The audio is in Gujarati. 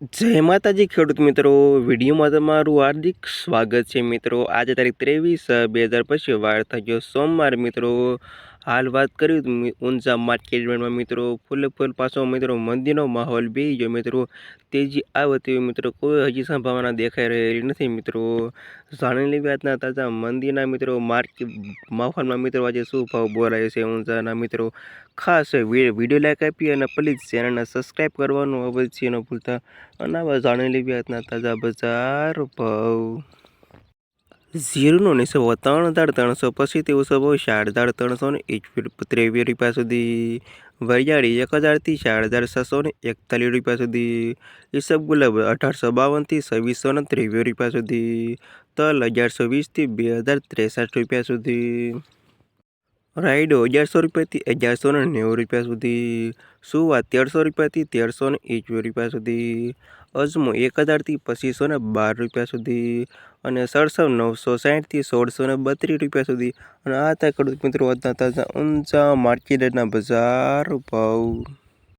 જય માતાજી, ખેડૂત મિત્રો. વિડીયોમાં તમારું હાર્દિક સ્વાગત છે મિત્રો. આજે તારીખ ત્રેવીસ, બે હજાર પછી વાર થઈ ગયો સોમવાર મિત્રો. હાલ વાત કરી ઊંઝા માર્કેટમાં મિત્રો, ફૂલે ફૂલ પાછો મિત્રો મંદિરનો માહોલ બી ગયો મિત્રો. તેજી આવતી હોય મિત્રો કોઈ હજી સંભાવના દેખાઈ રહેલી નથી મિત્રો. જાણી લેવી આજના તાજા મંદિરના મિત્રો માર્કેટ માહોલમાં મિત્રો આજે શું ભાવ બોલાય છે ઊંઝાના મિત્રો. ખાસ વીડિયો લાઈક આપી અને પ્લીઝ ચેનલને સબસ્ક્રાઈબ કરવાનું અવશ્ય ન ભૂલતા. અને આવા જાણી લેવી આજના તાજા બજાર ભાવ. ઝીરોનો નીસો ત્રણ હજાર ત્રણસો પછી તેઓ સભો ચાર હજાર ત્રણસો ને એક ત્રેવીસ રૂપિયા સુધી વરિયાળી એક હજારથી ચાર હજાર છસો ને એકતાલીસ રૂપિયા સુધી ઈસબ ગુલાબ અઢારસો બાવનથી છવ્વીસો ને ત્રેવીસ રૂપિયા સુધી. તલ અગિયારસો વીસથી બે હજાર ત્રેસઠ રૂપિયા સુધી રાઈડો અગિયારસો રૂપિયાથી અગિયારસો ને નેવું રૂપિયા સુધી, સુવા તેરસો રૂપિયાથી તેરસો ને એકવીસ રૂપિયા સુધી, અજમો એક હજારથી પચીસો ને બાર રૂપિયા સુધી અને સરસવ નવસો સાઠથી સોળસો ને બત્રીસ રૂપિયા સુધી. અને આ હતા ખેડૂત મિત્રો, આજના તાજા ઊંચા માર્કેટના બજાર ભાવ.